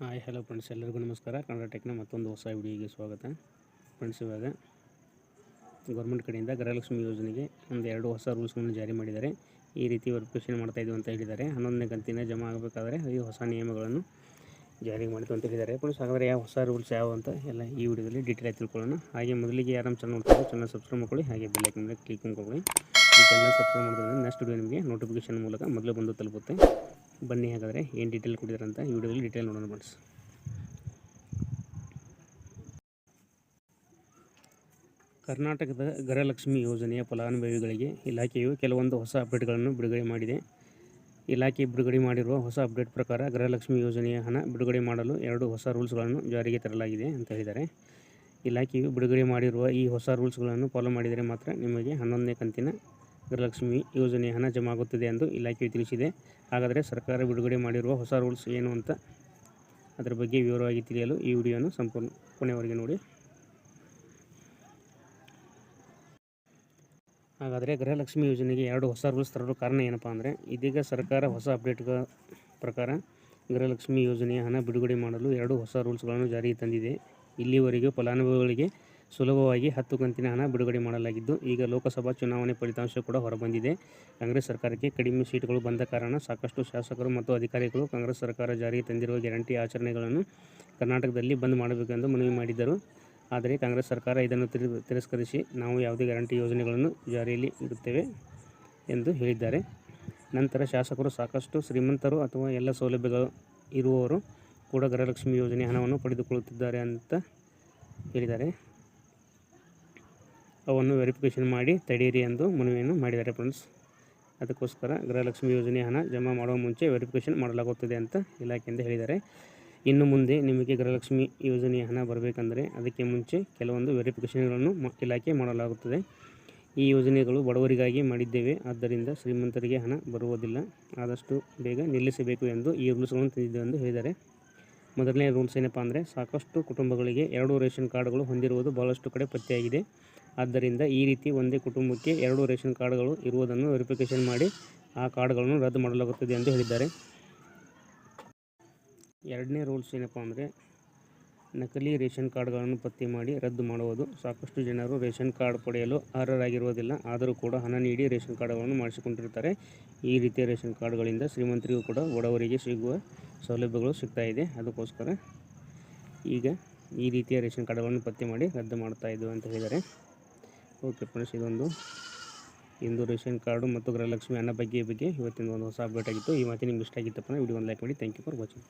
Hi hello friends ಎಲ್ಲರಿಗೂ ನಮಸ್ಕಾರ. ಕನ್ನಡ ಟೆಕ್ನ ಮತ್ತೊಂದು ಹೊಸ ವಿಡಿಯೋಗೆ ಸ್ವಾಗತ. ಫ್ರೆಂಡ್ಸ್ ಇವಾಗ ಗೌರ್ಮೆಂಟ್ ಕಡೆಯಿಂದ ಗೃಹಲಕ್ಷ್ಮಿ ಯೋಜನೆಗೆ ಒಂದು ಎರಡು ಹೊಸ ರೂಲ್ಸ್ಗಳನ್ನು ಜಾರಿ ಮಾಡಿದ್ದಾರೆ. ಈ ರೀತಿ ವೆರಿಫಿಕೇಷನ್ ಮಾಡ್ತಾ ಅಂತ ಹೇಳಿದ್ದಾರೆ. ಹನ್ನೊಂದನೇ ಕಂತಿನ ಜಮಾ ಆಗಬೇಕಾದ್ರೆ ಈ ಹೊಸ ನಿಯಮಗಳನ್ನು ಜಾರಿ ಮಾಡಿತು ಅಂತ ಹೇಳಿದ್ದಾರೆ. ಫ್ರೆಂಡ್ಸ್ ಹಾಗಾದರೆ ಯಾವ ಹೊಸ ರೂಲ್ಸ್ ಯಾವ ಅಂತ ಎಲ್ಲ ಈ ವಿಡಿಯೋದಲ್ಲಿ ಡೀಟೇಲ್ ಆಗಿ ತಿಳ್ಕೊಳ್ಳೋಣ. ಹಾಗೆ ಮೊದಲಿಗೆ ಯಾರು ಚಾನಲ್ ನೋಡ್ತಾರೆ ಚಾನಲ್ ಸಬ್ಸ್ಕ್ರೈಬ್ ಮಾಡ್ಕೊಳ್ಳಿ. ಹಾಗೆ ಬೆಲ್ಲೈಕನ್ ಮೇಲೆ ಕ್ಲಿಕ್ ಮಾಡ್ಕೊಳ್ಳಿ. ಈ ಚಾನಲ್ ಸಬ್ಸ್ಕ್ರೈಬ್ ಮಾಡೋದ್ರಿಂದ ನೆಕ್ಸ್ಟ್ ವಿಡಿಯೋ ನಿಮಗೆ ನೋಟಿಫಿಕೇಶನ್ ಮೂಲಕ ಮೊದಲು ಬಂದು ತಲುಪುತ್ತೆ. ಬನ್ನಿ ಹಾಗಾದರೆ ಏನು ಡೀಟೇಲ್ ಕೊಟ್ಟಿದ್ದಾರೆ ಅಂತ ಈ ವಿಡಿಯೋದಲ್ಲಿ ಡೀಟೇಲ್ ನೋಡೋಣ ಫ್ರೆಂಡ್ಸ್ ಕರ್ನಾಟಕದ ಗೃಹಲಕ್ಷ್ಮಿ ಯೋಜನೆಯ ಫಲಾನುಭವಿಗಳಿಗೆ ಇಲಾಖೆಯು ಕೆಲವೊಂದು ಹೊಸ ಅಪ್ಡೇಟ್ಗಳನ್ನು ಬಿಡುಗಡೆ ಮಾಡಿದೆ. ಇಲಾಖೆ ಬಿಡುಗಡೆ ಮಾಡಿರುವ ಹೊಸ ಅಪ್ಡೇಟ್ ಪ್ರಕಾರ ಗೃಹಲಕ್ಷ್ಮಿ ಯೋಜನೆಯ ಹಣ ಬಿಡುಗಡೆ ಮಾಡಲು ಎರಡು ಹೊಸ ರೂಲ್ಸ್ಗಳನ್ನು ಜಾರಿಗೆ ತರಲಾಗಿದೆ ಅಂತ ಹೇಳಿದ್ದಾರೆ. ಇಲಾಖೆಯು ಬಿಡುಗಡೆ ಮಾಡಿರುವ ಈ ಹೊಸ ರೂಲ್ಸ್ಗಳನ್ನು ಫಾಲೋ ಮಾಡಿದರೆ ಮಾತ್ರ ನಿಮಗೆ ಹನ್ನೊಂದನೇ ಕಂತಿನ ಗೃಹಲಕ್ಷ್ಮಿ ಯೋಜನೆ ಹಣ ಜಮಾ ಆಗುತ್ತದೆ ಎಂದು ಇಲಾಖೆಯು ತಿಳಿಸಿದೆ. ಹಾಗಾದರೆ ಸರ್ಕಾರ ಬಿಡುಗಡೆ ಮಾಡಿರುವ ಹೊಸ ರೂಲ್ಸ್ ಏನು ಅಂತ ಅದರ ಬಗ್ಗೆ ವಿವರವಾಗಿ ತಿಳಿಯಲು ಈ ವಿಡಿಯೋನ ಸಂಪೂರ್ಣ ಕೊನೆಯವರೆಗೆ ನೋಡಿ. ಹಾಗಾದರೆ ಗೃಹಲಕ್ಷ್ಮಿ ಯೋಜನೆಗೆ ಎರಡು ಹೊಸ ರೂಲ್ಸ್ ತರಲು ಕಾರಣ ಏನಪ್ಪ ಅಂದರೆ, ಇದೀಗ ಸರ್ಕಾರ ಹೊಸ ಅಪ್ಡೇಟ್ಗಳ ಪ್ರಕಾರ ಗೃಹಲಕ್ಷ್ಮಿ ಯೋಜನೆಯ ಹಣ ಬಿಡುಗಡೆ ಮಾಡಲು ಎರಡು ಹೊಸ ರೂಲ್ಸ್ಗಳನ್ನು ಜಾರಿಗೆ ತಂದಿದೆ. ಇಲ್ಲಿವರೆಗೂ ಫಲಾನುಭವಿಗಳಿಗೆ ಸುಲಭವಾಗಿ ಹತ್ತು ಕಂತಿನ ಹಣ ಬಿಡುಗಡೆ ಮಾಡಲಾಗಿದ್ದು, ಈಗ ಲೋಕಸಭಾ ಚುನಾವಣೆ ಫಲಿತಾಂಶ ಕೂಡ ಹೊರಬಂದಿದೆ. ಕಾಂಗ್ರೆಸ್ ಸರ್ಕಾರಕ್ಕೆ ಕಡಿಮೆ ಸೀಟುಗಳು ಬಂದ ಕಾರಣ ಸಾಕಷ್ಟು ಶಾಸಕರು ಮತ್ತು ಅಧಿಕಾರಿಗಳು ಕಾಂಗ್ರೆಸ್ ಸರ್ಕಾರ ಜಾರಿಗೆ ತಂದಿರುವ ಗ್ಯಾರಂಟಿ ಆಚರಣೆಗಳನ್ನು ಕರ್ನಾಟಕದಲ್ಲಿ ಬಂದ್ ಮಾಡಬೇಕೆಂದು ಮನವಿ ಮಾಡಿದ್ದರು. ಆದರೆ ಕಾಂಗ್ರೆಸ್ ಸರ್ಕಾರ ಇದನ್ನು ತಿರ- ತಿರಸ್ಕರಿಸಿ ನಾವು ಯಾವುದೇ ಗ್ಯಾರಂಟಿ ಯೋಜನೆಗಳನ್ನು ಜಾರಿಯಲ್ಲಿ ಇಡುತ್ತೇವೆ ಎಂದು ಹೇಳಿದ್ದಾರೆ. ನಂತರ ಶಾಸಕರು ಸಾಕಷ್ಟು ಶ್ರೀಮಂತರು ಅಥವಾ ಎಲ್ಲ ಸೌಲಭ್ಯಗಳು ಇರುವವರು ಕೂಡ ಗೃಹಲಕ್ಷ್ಮಿ ಯೋಜನೆ ಹಣವನ್ನು ಪಡೆದುಕೊಳ್ಳುತ್ತಿದ್ದಾರೆ ಅಂತ ಹೇಳಿದ್ದಾರೆ. ಅವನ್ನು ವೆರಿಫಿಕೇಷನ್ ಮಾಡಿ ತಡೆಯಿರಿ ಎಂದು ಮನವಿಯನ್ನು ಮಾಡಿದ್ದಾರೆ ಫ್ರೆಂಡ್ಸ್. ಅದಕ್ಕೋಸ್ಕರ ಗೃಹಲಕ್ಷ್ಮಿ ಯೋಜನೆ ಹಣ ಜಮಾ ಮಾಡುವ ಮುಂಚೆ ವೆರಿಫಿಕೇಷನ್ ಮಾಡಲಾಗುತ್ತದೆ ಅಂತ ಇಲಾಖೆಯಿಂದ ಹೇಳಿದ್ದಾರೆ. ಇನ್ನು ಮುಂದೆ ನಿಮಗೆ ಗೃಹಲಕ್ಷ್ಮಿ ಯೋಜನೆಯ ಹಣ ಬರಬೇಕಂದ್ರೆ ಅದಕ್ಕೆ ಮುಂಚೆ ಕೆಲವೊಂದು ವೆರಿಫಿಕೇಷನ್ಗಳನ್ನು ಇಲಾಖೆ ಮಾಡಲಾಗುತ್ತದೆ. ಈ ಯೋಜನೆಗಳು ಬಡವರಿಗಾಗಿ ಮಾಡಿದ್ದೇವೆ, ಆದ್ದರಿಂದ ಶ್ರೀಮಂತರಿಗೆ ಹಣ ಬರುವುದಿಲ್ಲ. ಆದಷ್ಟು ಬೇಗ ನಿಲ್ಲಿಸಬೇಕು ಎಂದು ಈ ರೂಲ್ಸ್ಗಳನ್ನು ತಿಳಿದಿದೆ ಎಂದು ಹೇಳಿದ್ದಾರೆ. ಮೊದಲನೇ ರೂಲ್ಸ್ ಏನಪ್ಪ ಅಂದರೆ ಸಾಕಷ್ಟು ಕುಟುಂಬಗಳಿಗೆ ಎರಡು ರೇಷನ್ ಕಾರ್ಡ್ಗಳು ಹೊಂದಿರುವುದು ಬಹಳಷ್ಟು ಕಡೆ ಪತ್ತೆಯಾಗಿದೆ. ಆದ್ದರಿಂದ ಈ ರೀತಿ ಒಂದೇ ಕುಟುಂಬಕ್ಕೆ ಎರಡು ರೇಷನ್ ಕಾರ್ಡ್ಗಳು ಇರುವುದನ್ನು ವೆರಿಫಿಕೇಷನ್ ಮಾಡಿ ಆ ಕಾರ್ಡ್ಗಳನ್ನು ರದ್ದು ಮಾಡಲಾಗುತ್ತದೆ ಎಂದು ಹೇಳಿದ್ದಾರೆ. ಎರಡನೇ ರೂಲ್ಸ್ ಏನಪ್ಪ ಅಂದರೆ, ನಕಲಿ ರೇಷನ್ ಕಾರ್ಡ್ಗಳನ್ನು ಪತ್ತೆ ಮಾಡಿ ರದ್ದು ಮಾಡುವುದು. ಸಾಕಷ್ಟು ಜನರು ರೇಷನ್ ಕಾರ್ಡ್ ಪಡೆಯಲು ಅರ್ಹರಾಗಿರುವುದಿಲ್ಲ, ಆದರೂ ಕೂಡ ಹಣ ನೀಡಿ ರೇಷನ್ ಕಾರ್ಡ್ಗಳನ್ನು ಮಾಡಿಸಿಕೊಂಡಿರ್ತಾರೆ ಈ ರೀತಿಯ ರೇಷನ್ ಕಾರ್ಡ್ಗಳಿಂದ ಶ್ರೀಮಂತರಿಗೂ ಕೂಡ ಬಡವರಿಗೆ ಸಿಗುವ ಸೌಲಭ್ಯಗಳು ಸಿಗ್ತಾ ಇದೆ. ಅದಕ್ಕೋಸ್ಕರ ಈಗ ಈ ರೀತಿಯ ರೇಷನ್ ಕಾರ್ಡ್ಗಳನ್ನು ಪತ್ತೆ ಮಾಡಿ ರದ್ದು ಮಾಡ್ತಾ ಅಂತ ಹೇಳಿದ್ದಾರೆ. ಓಕೆ ಫ್ರೆಂಡ್ಸ್, ಇದೊಂದು ಇಂದು ರೇಷನ್ ಕಾರ್ಡು ಮತ್ತು ಗೃಹಲಕ್ಷ್ಮಿ ಅನ್ನ ಬಗ್ಗೆ ಬಗ್ಗೆ ಇವತ್ತಿನ ಒಂದು ಹೊಸ ಅಪ್ಡೇಟ್ ಆಗಿತ್ತು. ಈ ಮಾಹಿತಿ ನಿಮ್ಗೆ ಇಷ್ಟ ಆಗಿತ್ತಪ್ಪ ವಿಡಿಯೋ ಒಂದು ಲೈಕ್ ಮಾಡಿ. Thank you for watching